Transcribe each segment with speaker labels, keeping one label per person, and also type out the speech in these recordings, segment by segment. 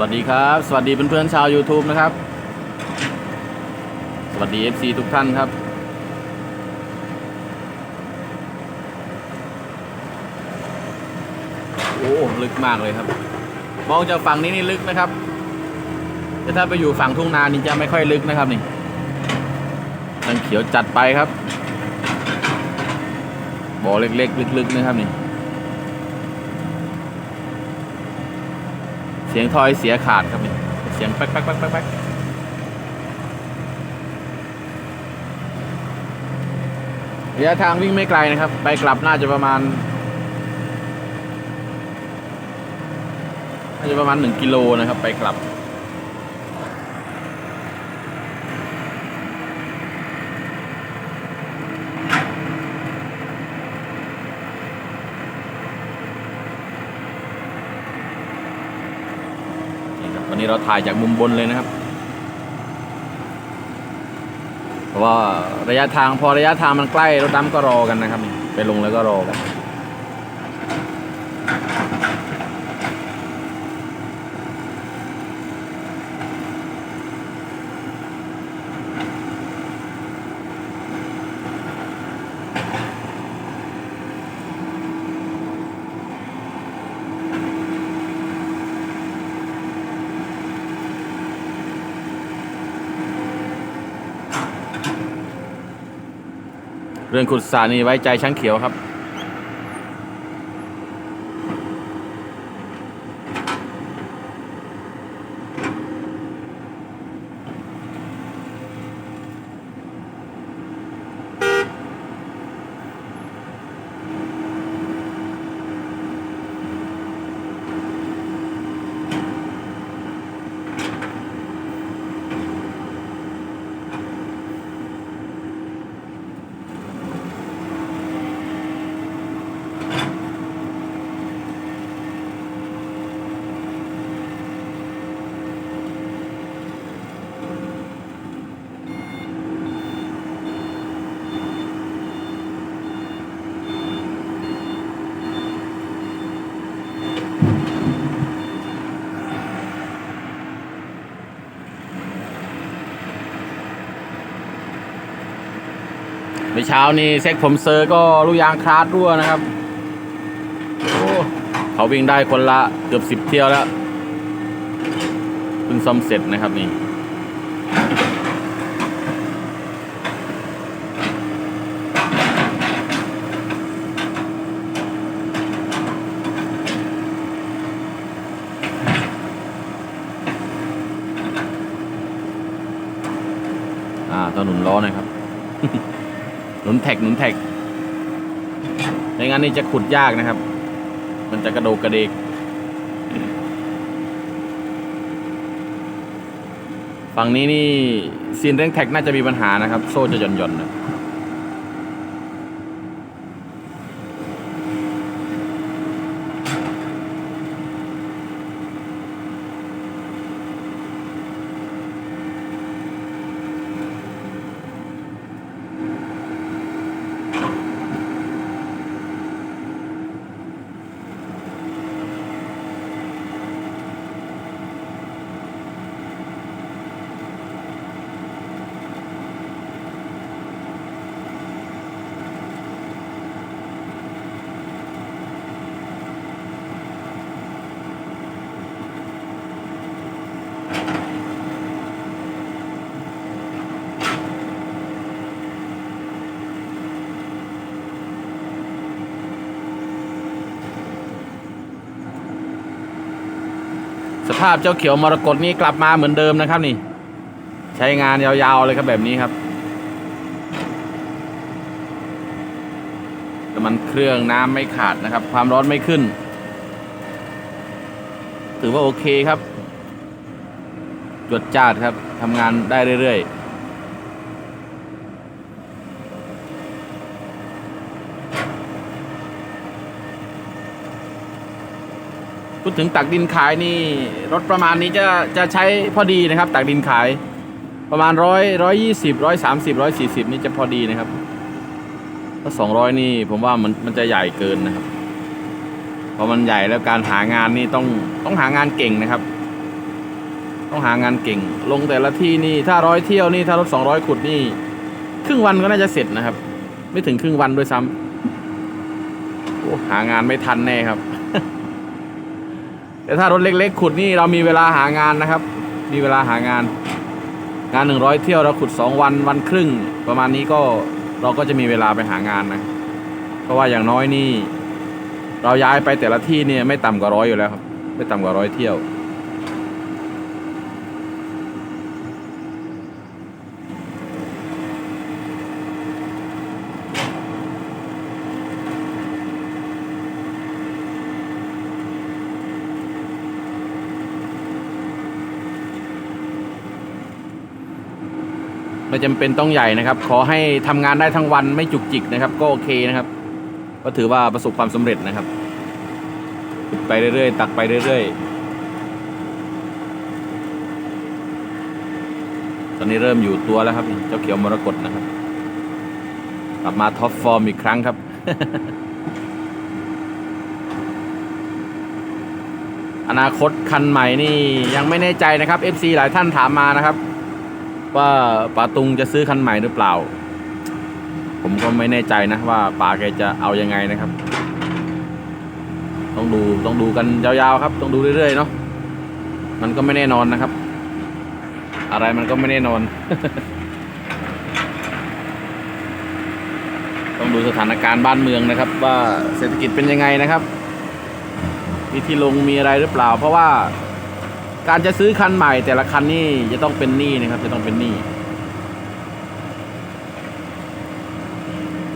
Speaker 1: วัสดีครับ สวัสดีเพื่อนๆชาว YouTube นะครับ สวัสดี FC ทุกท่านครับ โอ้ลึกมากเลยครับ มองจากฝั่งนี้นี่ลึกนะครับ แต่ถ้าไปอยู่ฝั่งทุ่งนานี่จะไม่ค่อยลึกนะครับนี่นังเขียวจัดไปครับบ่อเล็กๆ ลึกๆนะครับนี่ สียงทอยเสียขาดครับเนี่ยเสียงแป๊กแป๊กแป๊กแป๊กแป๊กระยะทางวิ่งไม่ไกลนะครับ ไปกลับน่าจะประมาณน่าจะประมาณหนึ่งกิโลนะครับ ไปกลับ นี่เราถ่ายจากมุมบนเลยนะครับ เพราะว่าระยะทางพอระยะทางมันใกล้รถดำก็รอกันนะครับ ไปลงแล้วก็รอกัน เรื่องขุดสานีไว้ใจช้างเขียวครับ มื่อเช้านี่เซ็กผมเซอร์ก็ลูกยางคลาดรั่วนะครับโอ้เขาวิ่งได้คนละเกือบสิบเที่ยวแล้วเพิ่งซ่อมเสร็จนะครับนี่อาต้องหนุนล้อน่อยครับ หนุนแท็กหนุนแท็กไม่งั้นนี่จะขุดยากนะครับ มันจะกระโดกกระเดกฝั่งนี้นี่ซีนเร่งแท็กน่าจะมีปัญหานะครับ โซ่จะหย่อนหย่อนๆนะ ภาพเจ้าเขียวมรกตนี้กลับมาเหมือนเดิมนะครับนี่ ใช้งานยาวๆเลยครับแบบนี้ครับแต่มันเครื่องน้ำไม่ขาดนะครับ ความร้อนไม่ขึ้น ถือว่าโอเคครับ จวดจ้าดครับทำงานได้เรื่อยๆ พูดถึงตักดินขายนี่รถประมาณนี้จะจะใช้พอดีนะครับ ตักดินขาย ประมาณร้อยร้อยยี่สิบร้อยสามสิบร้อยสี่สิบนี่จะพอดีนะครับ ถ้าสองร้อยนี่ผมว่ามันมันจะใหญ่เกินนะครับพอมันใหญ่แล้วการหางานนี่ต้องต้องหางานเก่งนะครับ ต้องหางานเก่ง ลงแต่ละที่นี่ถ้าร้อยเที่ยวนี่ถ้ารถสองร้อยขุดนี่ ครึ่งวันก็น่าจะเสร็จนะครับ ไม่ถึงครึ่งวันด้วยซ้ำโอ้หางานไม่ทันแน่ครับ แต่ถ้ารถเล็กๆ ขุดนี่เรามีเวลาหางานนะครับ มีเวลาหางาน งานหนึ่งร้อยเที่ยวเราขุดสองวันวันครึ่ง ประมาณนี้ก็เราก็จะมีเวลาไปหางานนะเพราะว่าอย่างน้อยนี่ เราย้ายไปแต่ละที่เนี่ยไม่ต่ำกว่าร้อยอยู่แล้วครับ ไม่ต่ำกว่าร้อยเที่ยว ไม่จำเป็นต้องใหญ่นะครับ ขอให้ทำงานได้ทั้งวันไม่จุกจิกนะครับ ก็โอเคนะครับ ก็ถือว่าประสบความสำเร็จนะครับไปเรื่อยๆ ตักไปเรื่อยๆ ตอนนี้เริ่มอยู่ตัวแล้วครับ เจ้าเขียวมรกตนะครับ กลับมาท็อปฟอร์มอีกครั้งครับ อนาคตคันใหม่นี่ยังไม่แน่ใจนะครับ FC หลายท่านถามมานะครับ ว่าปาตุงจะซื้อคันใหม่หรือเปล่า ผมก็ไม่แน่ใจนะว่าป๋าแกจะเอายังไงนะครับ ต้องดูต้องดูกันยาวๆครับ ต้องดูเรื่อยๆเนาะมันก็ไม่แน่นอนนะครับ อะไรมันก็ไม่แน่นอน ต้องดูสถานการณ์บ้านเมืองนะครับ ว่าเศรษฐกิจเป็นยังไงนะครับมีที่ลงมีอะไรหรือเปล่า เพราะว่า การจะซื้อคันใหม่ แต่ละคันนี่จะต้องเป็นหนี้นะครับ จะต้องเป็นหนี้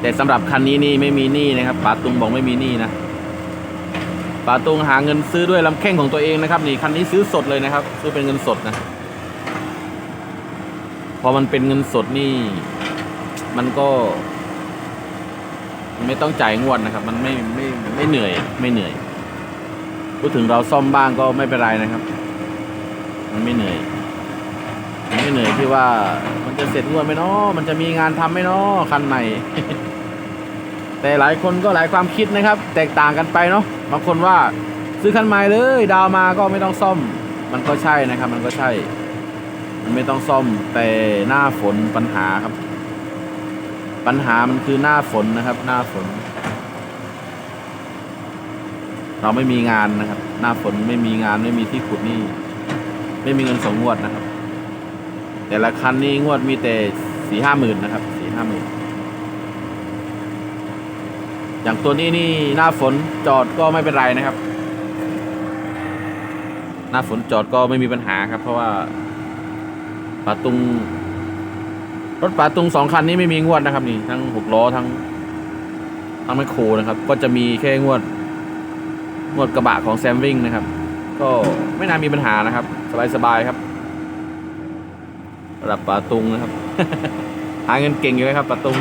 Speaker 1: แต่สำหรับคันนี้นี่ไม่มีหนี้นะครับป๋าตุงบอกไม่มีหนี้นะป๋าตุงหาเงินซื้อด้วยลำแข้งของตัวเองนะครับ นี่คันนี้ซื้อสดเลยนะครับ ซื้อเป็นเงินสดนะ พอมันเป็นเงินสดนี่ มันก็ ไม่ต้องจ่ายงวดนะครับ มันไม่ไม่ไม่เหนื่อย ไม่เหนื่อยพูดถึงเราซ่อมบ้างก็ไม่เป็นไรนะครับ มันไม่เหนื่อยมันไม่เหนื่อยที่ว่ามันจะเสร็จงวดไหมเนาะมันจะมีงานทำไหมเนาะคันใหม่แต่หลายคนก็หลายความคิดนะครับ แตกต่างกันไปเนาะบางคนว่าซื้อคันใหม่เลย ดาวมาก็ไม่ต้องซ่อม มันก็ใช่นะครับ มันก็ใช่ มันไม่ต้องซ่อมแต่หน้าฝนปัญหาครับ ปัญหามันคือหน้าฝนนะครับ หน้าฝน เราไม่มีงานนะครับ หน้าฝนไม่มีงานไม่มีที่ขุดนี่ ไม่มีเงินสองงวดนะครับ แต่ละคันนี่งวดมีแต่สี่ห้าหมื่นนะครับสี่ห้าหมื่นอย่างตัวนี้นี่หน้าฝนจอดก็ไม่เป็นไรนะครับ หน้าฝนจอดก็ไม่มีปัญหาครับ เพราะว่าป่าตุง รถป่าตุงสองคันนี้ไม่มีงวดนะครับ นี่ทั้งหกล้อทั้งทั้งไมคโครนะครับ ก็จะมีแค่งวด งวดกระบะของแซมวิ่งนะครับ ก็ไม่น่ามีปัญหานะครับ สบายๆครับระดับป่าตุงนะครับ หาเงินเก่งอยู่เลยครับป่าตุง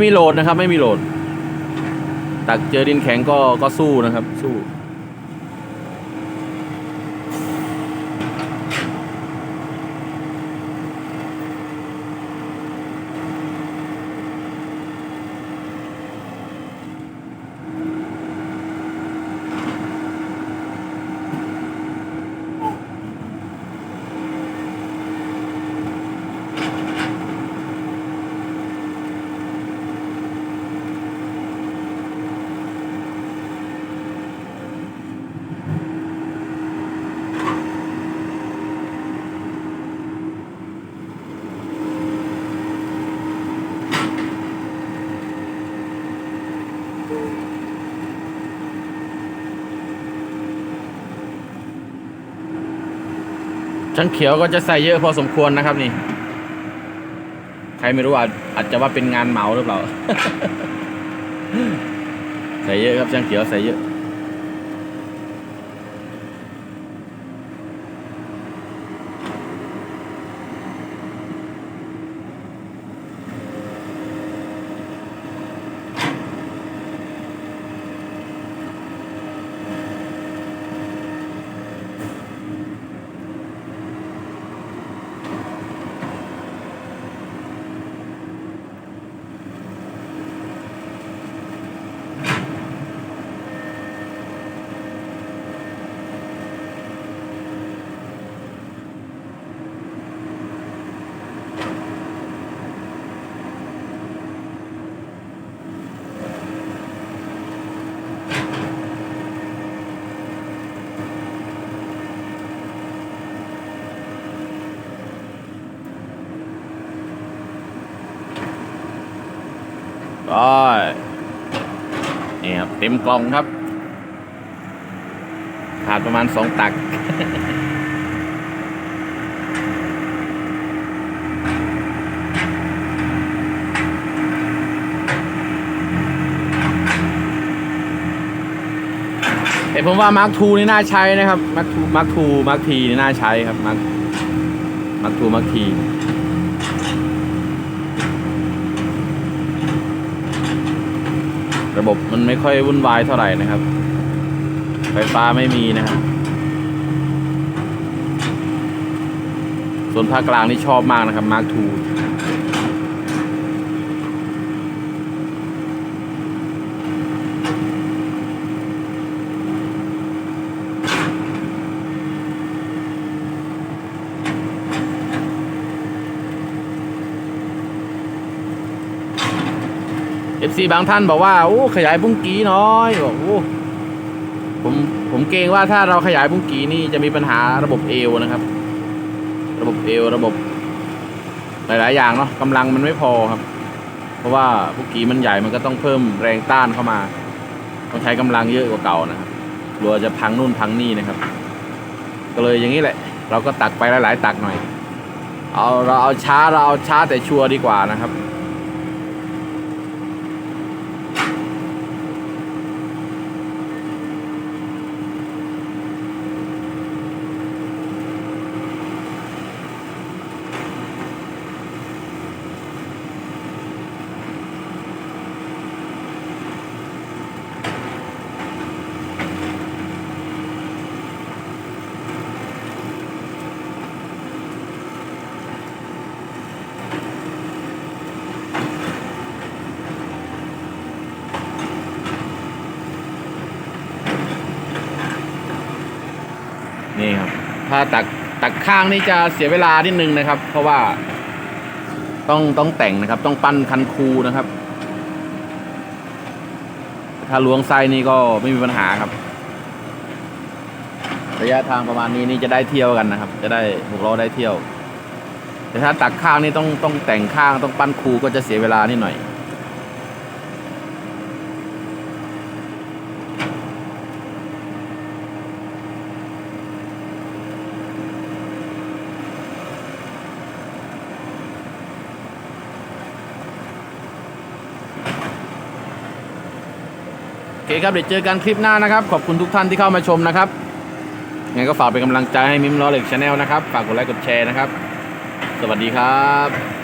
Speaker 1: ม่มีโหลดนะครับ ไม่มีโหลด ตักเจอดินแข็งก็ก็สู้นะครับ สู้ ชั้นเขียวก็จะใส่เยอะพอสมควรนะครับนี่ ใครไม่รู้อาจอาจจะว่าเป็นงานเหมาหรือเปล่า ใส่เยอะครับช่างเขียวใส่เยอะ ก็นี่ครับเต็มกล่องครับ ขาดประมาณสองตักเอ้ผมว่ามาร์คทูนี่น่าใช้นะครับมาร์คทูมาร์คทูมาร์คทีนี่น่าใช้ครับมาร์คมาร์คทูมาร์คที ระบบมันไม่ค่อยวุ่นวายเท่าไหร่นะครับ ไฟฟ้าไม่มีนะครับส่วนภาคกลางนี่ชอบมากนะครับมาร์คทู ฟซีบางท่านบอกว่าโอ้ขยายบุ้งกีน้อยบอกโอ้ผมผมเกรงว่าถ้าเราขยายบุ้งกีนี่จะมีปัญหาระบบเอวนะครับ ระบบเอวระบบ หลาย ๆ อย่างเนาะกำลังมันไม่พอครับ เพราะว่าบุ้งกีมันใหญ่มันก็ต้องเพิ่มแรงต้านเข้ามา ต้องใช้กำลังเยอะกว่าเก่านะครับกลัวจะพังนู่นพังนี่นะครับ ก็เลยอย่างนี้แหละ เราก็ตักไปหลาย ๆ ตักหน่อย เอาเราเอาช้าเราเอาช้าแต่ชัวร์ดีกว่านะครับ นี่ครับ ถ้าตักตักข้างนี่จะเสียเวลานิดนึงนะครับ เพราะว่าต้องต้องแต่งนะครับ ต้องปั้นคันคูนะครับ ถ้าล้วงไส้นี่ก็ไม่มีปัญหาครับ ระยะทางประมาณนี้นี่จะได้เที่ยวกันนะครับ จะได้หกล้อได้เที่ยว แต่ถ้าตักข้างนี่ต้องต้องแต่งข้างต้องปั้นคูก็จะเสียเวลานิดหน่อย เคครับเดี๋ยวเจอกันคลิปหน้านะครับ ขอบคุณทุกท่านที่เข้ามาชมนะครับยังไงก็ฝากเป็นกำลังใจให้มิมล้อเหล็กชาแนลนะครับ ฝากกดไลค์กดแชร์นะครับ สวัสดีครับ